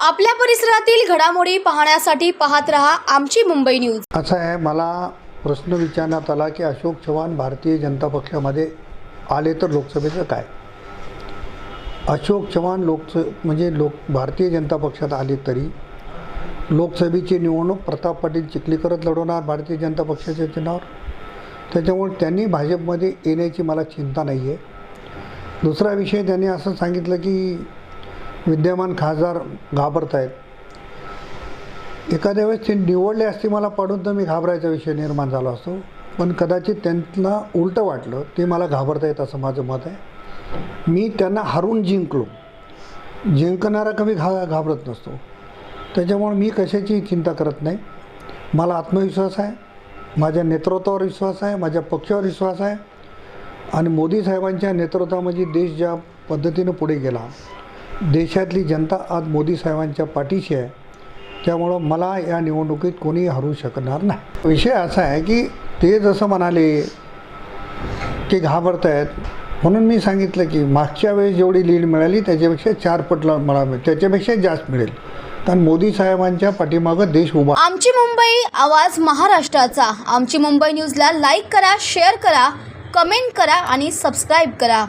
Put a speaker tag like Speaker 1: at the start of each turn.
Speaker 1: आपल्या परिसरातील घडामोडी पाहण्यासाठी पाहत रहा आमची मुंबई न्यूज.
Speaker 2: असं आहे मला प्रश्न विचारण्यात आला की अशोक चव्हाण भारतीय जनता पक्षामध्ये आले तर लोकसभेचं काय? अशोक चव्हाण लोकस म्हणजे लोक भारतीय जनता पक्षात आले तरी लोकसभेची निवडणूक प्रताप पाटील चिखलीकरच लढवणार भारतीय जनता पक्षाच्या चिन्हावर? त्याच्यामुळे त्यांनी भाजपमध्ये येण्याची मला चिंता नाही आहे. दुसरा विषय त्यांनी असं सांगितलं की विद्यमान खासदार घाबरत आहेत एखाद्या वेळेस ते निवडले असते मला पडून तर मी घाबरायचा विषय निर्माण झाला असतो. पण कदाचित त्यांना उलटं वाटलं ते मला घाबरता येत असं माझं मत आहे. मी त्यांना हरून जिंकलो. जिंकणारा कमी घा घाबरत नसतो. त्याच्यामुळे मी कशाची चिंता करत नाही. मला आत्मविश्वास आहे. माझ्या नेतृत्वावर विश्वास आहे माझ्या पक्षावर विश्वास आहे. आणि मोदी साहेबांच्या नेतृत्वामध्ये देश ज्या पद्धतीनं पुढे गेला देशातली जनता आज मोदी साहेबांच्या पाठीशी आहे. त्यामुळं मला या निवडणुकीत कोणी हरू शकणार नाही. विषय असा आहे की ते जसं म्हणाले की घाबरत आहेत म्हणून मी सांगितलं की मागच्या वेळेस जेवढी लीड मिळाली त्याच्यापेक्षा चार पटला मला त्याच्यापेक्षा जास्त मिळेल. तर मोदी साहेबांच्या पाठीमागं देश उभा.
Speaker 1: आमची मुंबई आवाज महाराष्ट्राचा. आमची मुंबई न्यूजला लाईक करा शेअर करा कमेंट करा आणि सबस्क्राईब करा.